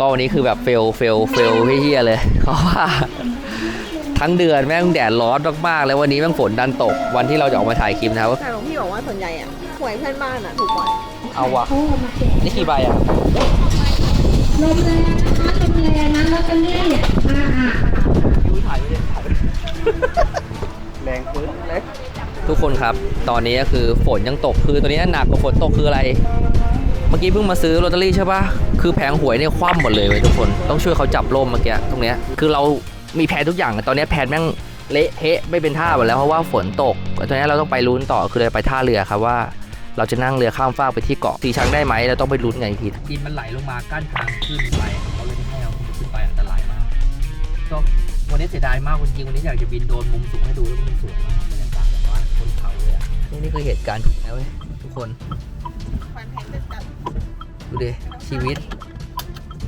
ก็วันนี้คือแบบเฟลเฟลเฟลเฮี้ยๆเลยเพราะว่าทั้งเดือนแม่งแดดร้อนมากๆแล้ววันนี้แม่งฝนดันตกวันที่เราจะออกมาถ่ายคลิปนะครับแต่หลวงพี่บอกว่าส่วนใหญ่อะหวยเพื่อนบ้านอะถูกกว่าเอาวะนี่กี่ใบอะลมแรงนะคะลมแรงนะลอตเตอรี่อ่าอ่ายูถ่ายไม่ได้ถ่ายแรงปื้นเลยทุกคนครับ ตอนนี้ก็คือฝนยังตกคือตัวนี้หนักกว่าฝนตกคืออะไร เมื่อกี้เพิ่งมาซื้อลอตเตอรี่ใช่ปะคือแผงหวยเนี่ยคว่ำหมดเลยเว้ยทุกคน ต้องช่วยเขาจับร่มเมื่อกี้ตรงเนี้ย คือเรามีแผนทุกอย่างอะตอนนี้แผนแม่งเละเทะไม่เป็นท่าหมดแล้วเพราะว่าฝนตก ตอนนี้เราต้องไปลุ้นต่อ คือเราไปท่าเรือครับว่า เราจะนั่งเรือข้ามฟากไปที่เกาะตีช้างได้ไหมเราต้องไปลุ้นกันอีกทีดินมันไหลลงมากั้นทางขึ้นไปเขาเลยไม่ให้เอาขึ้นไปอันตรายมากก็วันนี้เสียดายมากจริงๆวันนี้อยากจะบินโดรนมุมสูงให้ดูแล้วมันสวยมากบรรยากาศแบบว่าบนเขาเลยอะนี่นี่คือเหตุการณ์จริงนะเว้ยทุกคนฟันแทงจะจับ ดูดิชีวิต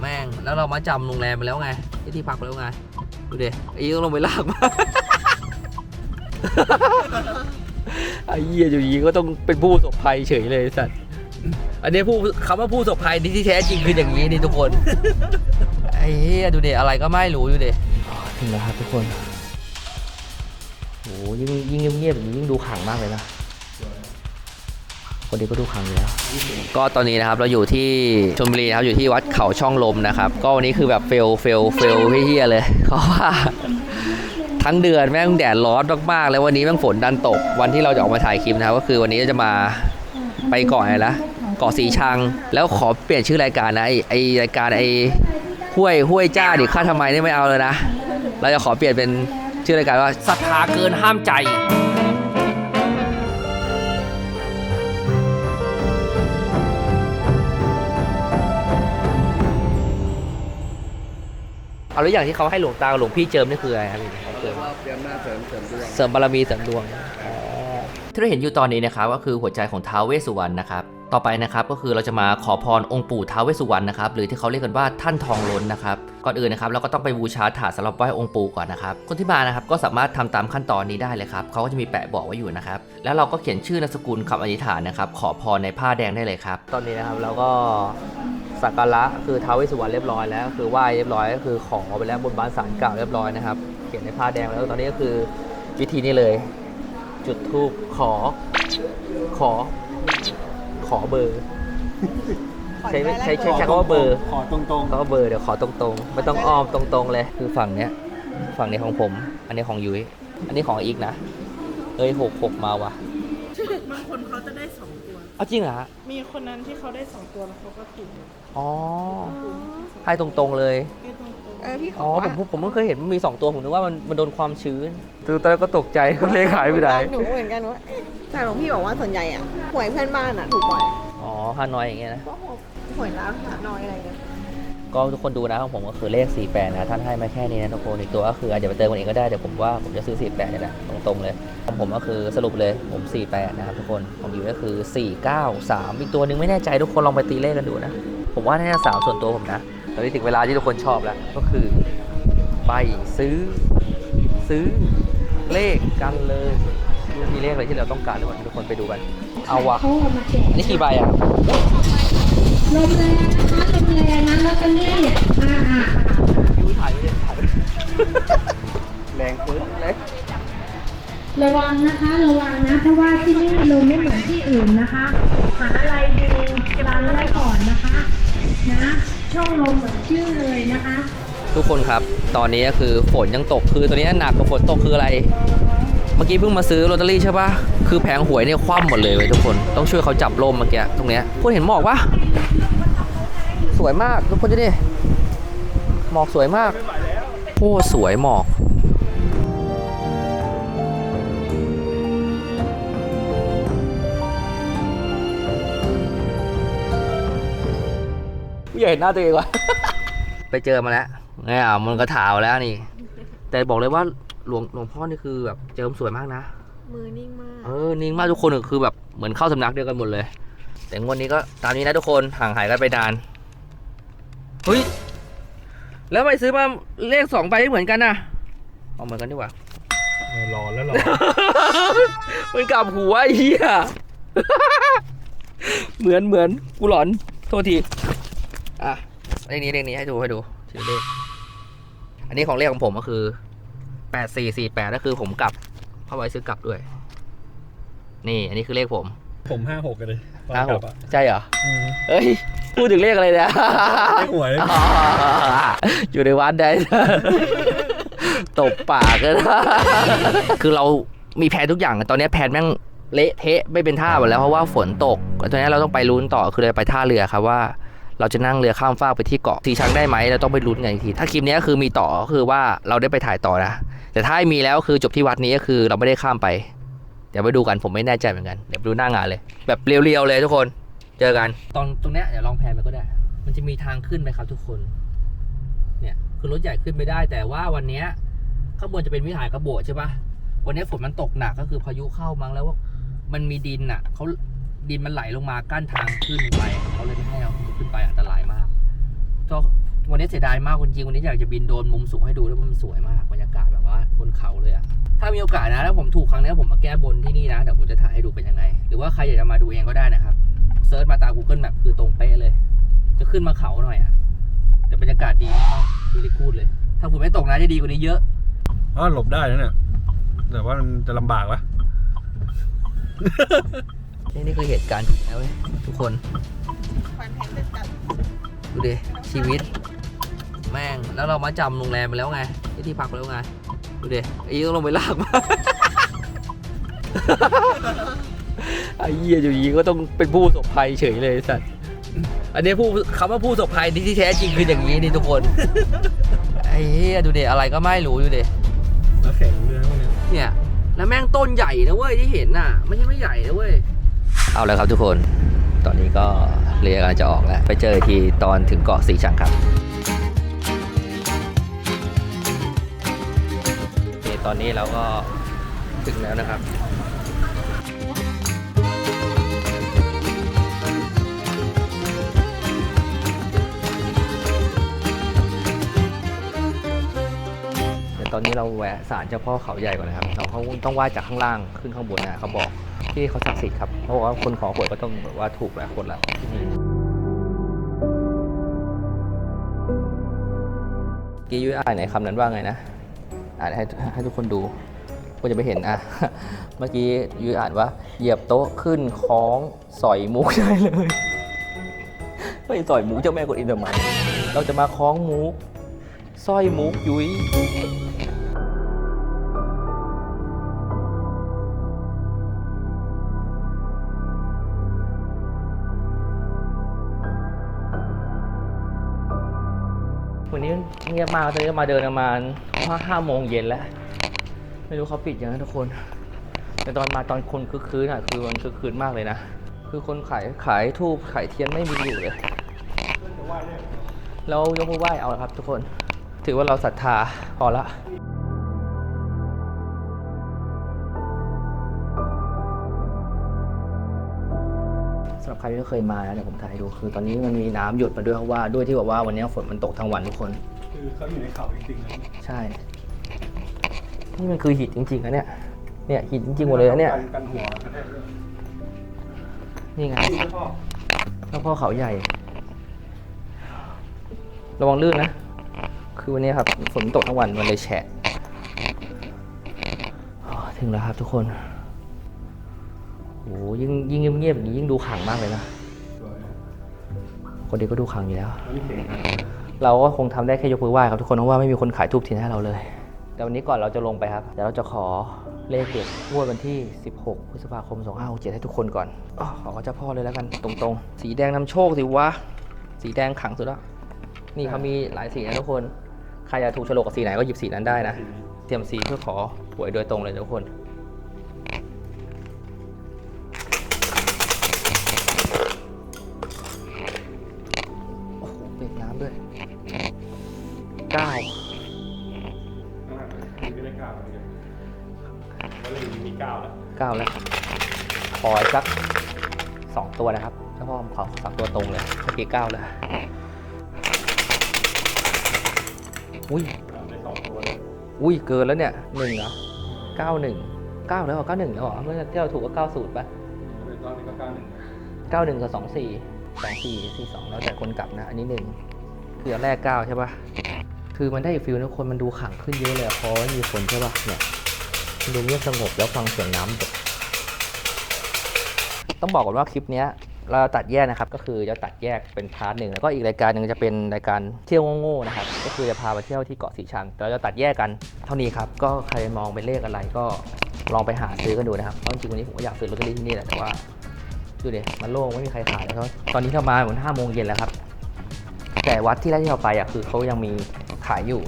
แม่งแล้วเรามาจำโรงแรมไปแล้วไงที่ที่พักไปแล้วไงดูดิไอ้ยี่ต้องลงไปลากมาไอ้เหี้ยอยู่ดีก็ต้องเป็นผู้ประสบภัยเฉยเลยสัตว์อันนี้ผู้คำว่าผู้ประสบภัยที่แท้จริงคืออย่างนี้นี่ทุกคนไอ้เหี้ยดูดิอะไรก็ไม่รู้ดูดิถึงแล้วครับทุกคนโหยิ่งยิ่งเงียบๆแบบนี้ยิ่งดูขังมากเลยนะ คนนี้ก็ดูขังอยู่แล้ว ก็ตอนนี้นะครับเราอยู่ที่ชลบุรีนะครับอยู่ที่วัดเขาช่องลมนะครับ ก็วันนี้คือแบบเฟลเฟลเฟลเฮี้ยเลยเพราะว่าทั้งเดือนแม่งแดดร้อนมากๆ แล้ววันนี้แม่งฝนดันตก วันที่เราจะออกมาถ่ายคลิปนะครับก็คือวันนี้จะมาไปเกาะอะไรนะเกาะสีชัง แล้วขอเปลี่ยนชื่อรายการนะไอไอรายการไอห้วยห้วยจ้าดิค่าทำไมนี่ไม่เอาเลยนะ เราจะขอเปลี่ยนเป็นชื่อรายการว่าศรัทธาเกินห้ามใจ เอาแล้วอย่างที่เขาให้หลวงตากับหลวงพี่เจิมนี่คืออะไรครับพี่เจิมเตรียมหน้าเสริมเสริมดวงเสริมบารมีเสริมดวงที่เราเห็นอยู่ตอนนี้นะครับก็คือหัวใจของท้าวเวสสุวรรณนะครับ ต่อไปนะครับก็คือเราจะมาขอพรองค์ปู่ท้าวเวสสุวรรณนะครับหรือที่เขาเรียกกันว่าท่านทองล้นนะครับก่อนอื่นนะครับเราก็ต้องไปบูชาถาดสำหรับไหว้องค์ปู่ก่อนนะครับคนที่มานะครับก็สามารถทำตามขั้นตอนนี้ได้เลยครับเขาก็จะมีแปะบอกไว้อยู่นะครับแล้วเราก็เขียนชื่อนามสกุลคำอธิษฐานนะครับขอพรในผ้าแดงได้เลยครับ ตอนนี้นะครับเราก็สักการะคือท้าวเวสสุวรรณเรียบร้อยแล้วคือไหว้เรียบร้อยก็คือขอไปแล้วบนบานสารกล่าวเรียบร้อยนะครับเขียนในผ้าแดงแล้วตอนนี้ก็คือวิธีนี้เลย จุดทูบขอขอ อเบอร์ใช้ใช้ใช้ใช้คำว่าเบอร์ ขอตรงก็เบอร์เดี๋ยวขอตรงๆ ไม่ต้องอ้อมตรงๆเลย คือฝั่งเนี้ย ฝั่งนี้ของผม อันนี้ของยุ้ย อันนี้ของอีกนะ เอ้ยหกหกมาว่ะ บางคนเขาจะได้สองตัว เอาจริงเหรอฮะมีคนนั้นที่เขาได้สองตัวแล้วเขาก็ถูกอ๋อให้ตรงๆเลย เออพี่ขอ๋ออผมผมผมเพิ่งเคยเห็นมันมี2ตัวผมนึกว่ามันมันโดนความชื้นตื่นตอนแรกก็ตกใจก็เลยขายไม่ได้หนูเหมือนกันว่าเอ๊ะแต่หลวงพี่บอกว่าส่วนใหญ่อะหวยเพื่อนบ้านอะถูกกว่าอ๋อฮานอยอย่างเงี้ยนะ ก็หวยร้านหาน้อยอะไรเงี้ยก็ทุกคนดูนะของผมก็คือเลข 48 นะ ท่านให้มาแค่นี้นะทุกคนอีกตัวก็คืออาจจะไปเติมกันเองก็ได้ เดี๋ยวผมว่าผมจะซื้อ 48นี่แหละตรงๆเลยของผมก็คือสรุปเลยผม 48 นะครับทุกคนของอยู่ก็คือ 493 อีกตัวหนึงไม่แน่ใจทุกคนลองไปตีเลขกันดูนะ ผมว่าน่าจะสามส่วนตัวผมนะ ตอนนี้ถึงเวลาที่ทุกคนชอบแล้ว ก็คือไปซื้อซื้อเลขกันเลยมีเลขอะไรที่เราต้องการทุกคนทุกคนไปดูกัน เอาวะเขาเอามาแจกอันนี่กี่ใบอะลมแรงนะคะลมแรงนะลอตเตอรี่อ่าอ่ายูถ่ายไม่ได้ถ่ายๆแรงปื้นเลยระวังนะคะระวังนะเพราะว่าที่นี่ลมไม่เหมือนที่อื่นนะคะ หาอะไรดูร้านไว้ก่อนนะคะ นะ ช่องลมเหมือนชื่อเลยนะคะ ทุกคนครับ ตอนนี้ก็คือฝนยังตกคือตัวนี้หนักกว่าฝนตกคืออะไร เมื่อกี้เพิ่งมาซื้อลอตเตอรี่ใช่ปะคือแผงหวยเนี่ยคว่ำหมดเลยเว้ยทุกคนต้องช่วยเขาจับลมเมื่อกี้ตรงเนี้ยคุณเห็นหมอกปะสวยมากทุกคนดูดิหมอกสวยมากโอ้สวยหมอก ไม่อยากเห็นหน้าตัวเองวะไปเจอมาแล้วเนี่ยมันก็ถาวแล้วนี่ แต่บอกเลยว่าหลวงหลวงพ่อนี่คือแบบเจิมสวยมากนะ มือนิ่งมาก เออ นิ่งมากทุกคนคือแบบเหมือนเข้าสำนักเดียวกันหมดเลย แต่งวดนี้ก็ตามนี้นะทุกคนห่างหายกันไปนาน เฮ้ย แล้วไปซื้อมาเลขสองใบไม่เหมือนกันนะเอาเหมือนกันดีกว่า รอแล้วรอ มันกลับหัวไอ้เหี้ย เหมือนเหมือนกูหลอน โทษทีอะไป เลขนี้เลขนี้ให้ดูให้ดูชื่อเลขอันนี้ของเลขของผมก็คือแปดสี่สี่แปดก็คือผมกลับเข้าไปซื้อกลับด้วย นี่ อันนี้คือเลขผมผมห้าหกกันเลยตอนห้ากหลักบอะใช่เหรออืมเฮ้ยพูดถึงเลขอะไรเนี่ยเลขหวยอ๋ออยู่ในวัดได้ตบปากเลยนะคือเรามีแผนทุกอย่างตอนนี้แผนแม่งเละเทะไม่เป็นท่าหมดแล้วเพราะว่าฝนตกตอนนี้เราต้องไปลุ้นต่อคือเราไปท่าเรือครับว่า เราจะนั่งเรือข้ามฟากไปที่เกาะสีชังได้ไหมเราต้องไปลุ้นกันอีกที ถ้าคลิปนี้ก็คือมีต่อก็คือว่าเราได้ไปถ่ายต่อนะ แต่ถ้ามีแล้วคือจบที่วัดนี้ก็คือเราไม่ได้ข้ามไป เดี๋ยวไปดูกันผมไม่แน่ใจเหมือนกัน เดี๋ยวไปดูหน้างานเลย แบบเรียวๆเลยทุกคน เจอกัน ตอนตรงเนี้ยเดี๋ยวลองแพนไปก็ได้ มันจะมีทางขึ้นไหมครับทุกคน เนี่ยคือรถใหญ่ขึ้นไม่ได้ แต่ว่าวันเนี้ยข้างบนจะเป็นวิหารกระโบดใช่ปะวันนี้ฝนมันตกหนักก็คือพายุเข้ามั้งแล้วว่ามันมีดินอะเขาดินมันไหลลงมากั้นทางขึ้นไปเขาเลยไม่ให้เอา วันนี้เสียดายมากจริงๆวันนี้อยากจะบินโดรนมุมสูงให้ดูแล้วมันสวยมากบรรยากาศแบบว่าบนเขาเลยอะถ้ามีโอกาสนะถ้าผมถูกครั้งนี้ผมมาแก้บนที่นี่นะเดี๋ยวผมจะถ่ายให้ดูเป็นยังไง หรือว่าใครอยากจะมาดูเองก็ได้นะครับเซิร์ชมาตาม Google Map คือตรงเป๊ะเลย จะขึ้นมาเขาหน่อยอะแต่บรรยากาศดีมากดูดิคูดเลย ถ้าฝนไม่ตกนะจะดีกว่านี้เยอะอ๋อหลบได้นะเนี่ยแต่ว่ามันจะลำบากวะนี่นี่คือเหตุการณ์จริงนะเว้ยทุกคนฟันแทงจะจับดูดิชีวิต แม่ง แล้วเรามาจำโรงแรมไปแล้วไงที่ที่พักไปแล้วไง ดูดิไอ้ยี่ต้องลงไปลากมาไอ้เหี้ยอยู่ดีก็ต้องเป็นผู้ประสบภัยเฉยเลยสัตว์ อันนี้ผู้คำว่าผู้ประสบภัยที่แท้จริงคืออย่างนี้นี่ทุกคน ไอ้เหี้ยดูดิอะไรก็ไม่รู้ดูดิแล้วแข็งเรือพวกเนี้ยเนี่ย แล้วแม่งต้นใหญ่นะเว้ยที่เห็นน่ะ ไม่ใช่ไม่ใหญ่นะเว้ย เอาแล้วครับทุกคน ตอนนี้ก็เรือกำลังจะออกแล้ว ไปเจอทีตอนถึงเกาะสีชังครับ อเคตอนนี้เราก็ถึงแล้วนะครับเดี๋ยวตอนนี้เราแวะศาลเจ้าพ่อเขาใหญ่ก่อนนะครับ เราเขาต้องไหว้จากข้างล่างขึ้นข้างบนนะเขาบอกที่เขาศักดิ์สิทธิ์ครับเขาบอกว่าคนขอหวยก็ต้องแบบว่าถูกหลายคนละที่นี่กี้ยุ้ยอ่านไหนคำนั้นว่าไงนะ อ่านให้ให้ทุกคนดูก็จะไม่เห็นอะ เมื่อกี้ยุ้ยอ่านว่า เหยียบโต๊ะขึ้นคล้องสอยมุกได้เลยไม่สอยมุกเจ้าแม่กดอินทำไมเราจะมาคล้องมุกสร้อยมุกยุ้ยวันนี้เงียบมากตอนนี้มาเดินประมาณ ห้าห้าโมงเย็นแล้ว ไม่รู้เขาปิดยังไงทุกคน แต่ตอนมาตอนคนคึกคืนอะคือมันคึกคืนมากเลยนะ คือคนขายขายทูบขายเทียนไม่มีอยู่เลยเรายกมือไหว้เอาละครับ ทุกคน ถือว่าเราศรัทธาพอละสำหรับใครที่เคยมานะเดี๋ยวผมถ่ายให้ดูคือ ตอนนี้มันมีน้ำหยดมาด้วยเพราะว่าด้วยที่แบบว่าวันนี้ฝนมันตกทั้งวันทุกคน คือเขาอยู่ในเขาจริงๆนะใช่ นี่มันคือหินจริงๆนะเนี่ย เนี่ยหินจริงๆหมดเลยนะเนี่ย กันกันหัวกระแทกด้วยนี่ไงนี่พ่อแล้วพ่อเขาใหญ่ ระวังลื่นนะ คือวันนี้ครับฝนตกทั้งวันมันเลยแฉะอ๋อถึงแล้วครับทุกคน โอ้ยิ่งยิ่งเงียบๆอย่างนี้ยิ่งดูขลังมากเลยนะ สวยคนเดียวก็ดูขลังอยู่แล้วแล้วนี่เก่งนะ เราก็คงทำได้แค่ยกมือไหว้ครับทุกคนเพราะว่าไม่มีคนขายทูบเทียนให้เราเลย แต่วันนี้ก่อนเราจะลงไปครับเดี๋ยวเราจะขอเลขเด็ดงวดวันที่ 16 พฤษภาคม 2567 ให้ทุกคนก่อนออขอเจ้าพ่อเลยแล้วกันตรงๆ สีแดงนำโชคสิวะ สีแดงขังสุดแล้ว นี่เขามีหลายสีนะทุกคน ใครอยากถูกฉลกกับสีไหนก็หยิบสีนั้นได้นะ เตรียมสีเพื่อขอหวยโดยตรงเลยทุกคน ขออีกสักสองตัวนะครับเจ้าพ่อผมขอสักตัวตรงเลยเมื่อกี้เก้าแล้วอุ้ยได้สองตัวเลยอุ้ยเกินแล้วเนี่ยหนึ่งเหรอเก้าหนึ่งเก้าแล้วเหรอเก้าหนึ่งแล้วเหรอเมื่อที่เราถูกก็เก้าศูนย์ป่ะเป็นตอนนี้ก็ก้าวหนึ่งเก้าหนึ่งกับสองสี่สองสี่สี่สองแล้วแต่คนกลับนะ อันนี้หนึ่งคืออันแรกเก้าใช่ปะคือมันได้อีกฟิลนะคนมันดูขังขึ้นเยอะเลยอะเพราะว่ามีคนใช่ปะเนี่ยมันดูเงียบสงบแล้วฟังเสียงน้ำแบบ ต้องบอกก่อนว่าคลิปเนี้ยเราตัดแยกนะครับ ก็คือจะตัดแยกเป็นพาร์ทหนึ่งแล้วก็อีกรายการหนึ่งจะเป็นรายการเที่ยวโง่ๆนะครับ ก็คือจะพาไปเที่ยวที่เกาะสีชังแต่เราจะตัดแยกกันเท่านี้ครับ ก็ใครมองเป็นเลขอะไรก็ลองไปหาซื้อกันดูนะครับเพราะจริงๆวันนี้ผมก็อยากซื้อลอตเตอรี่ที่นี่แหละแต่ว่าดูดิมันโล่งไม่มีใครขายแล้วตอนนี้เรามาเหมือนห้าโมงเย็นแล้วครับ แต่วัดที่แรกที่เราไปอะคือเขายังมีขายอยู่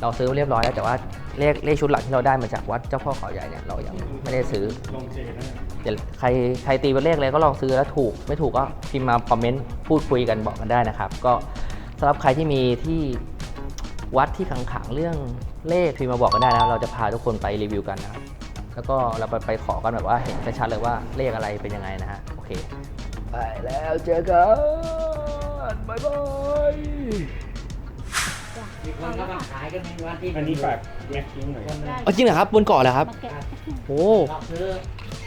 เราซื้อเรียบร้อยแล้วแต่ว่า เลขเลขชุดหลักที่เราได้มาจากวัดเจ้าพ่อเขาใหญ่เนี่ยเรายังไม่ได้ซื้อลงเจนะเดี๋ยวใครใครตีเป็นเลขอะไรก็ลองซื้อแล้วถูก ไม่ถูกก็พิมพ์มาคอมเมนต์พูดคุยกันบอกกันได้นะครับ ก็สำหรับใครที่มีที่วัดที่ขังๆเรื่องเลขพิมพ์มาบอกกันได้นะเราจะพาทุกคนไปรีวิวกันนะครับแล้วก็เราไปไปขอกันแบบว่าเห็นชัดๆเลยว่าเลขอะไรเป็นยังไงนะฮะโอเค ไปแล้วเจอกันบ๊ายบาย มีคนก็มาขายกันในวันที่อันนี้ฝากแม็กกิ้งหน่อยเอาจริงเหรอครับบนเกาะเหรอครับโอ้เราซื้อ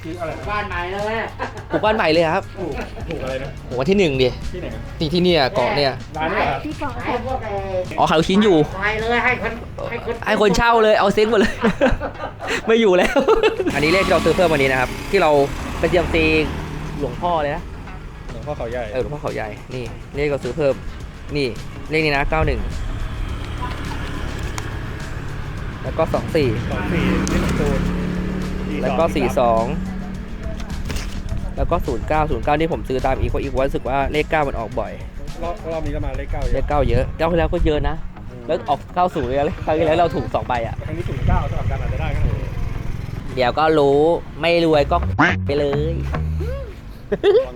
คืออะไรนะบ้านใหม่เลยปลูกบ้านใหม่เลยครับถูกถูกอะไรนะผมว่าที่หนึ่งดิที่ไหนนะที่ที่เนี่ยเกาะเนี่ยร้านนี้เหรอครับที่เกาะขายพวกไอ้อ๋อขายลูกชิ้นอยู่ขายเลยให้คนให้คนให้คนเช่าเลยเอาเซ็งหมดเลย ไม่อยู่แล้ว อันนี้เลขที่เราซื้อเพิ่มวันนี้นะครับ ที่เราไปเตรียมตีหลวงพ่อเลยนะ หลวงพ่อเขาใหญ่ เออหลวงพ่อเขาใหญ่ นี่ เลขเราซื้อเพิ่ม นี่ เลขนี้นะ 91 แล้วก็24สองสี่ที่สตูนแล้วก็42แล้วก็09 09นี่ผมซื้อตามอีกเพราะอีกว่ารู้สึกว่าเลข9มันออกบ่อยรอบรอบนี้ก็มาเลขเก้าเยเลอะข9เยอะ9ที่แล้วก็เยอะนะ แล้วออก90เลยเลยครั้งที่แล้วเราถูก2ใบอะครั้งนี้ศูนย์เก้าสลับกันอาจจะได้ก็ได้เดี๋ยวก็รู้ไม่รวยก็ไปเลยตอนรถ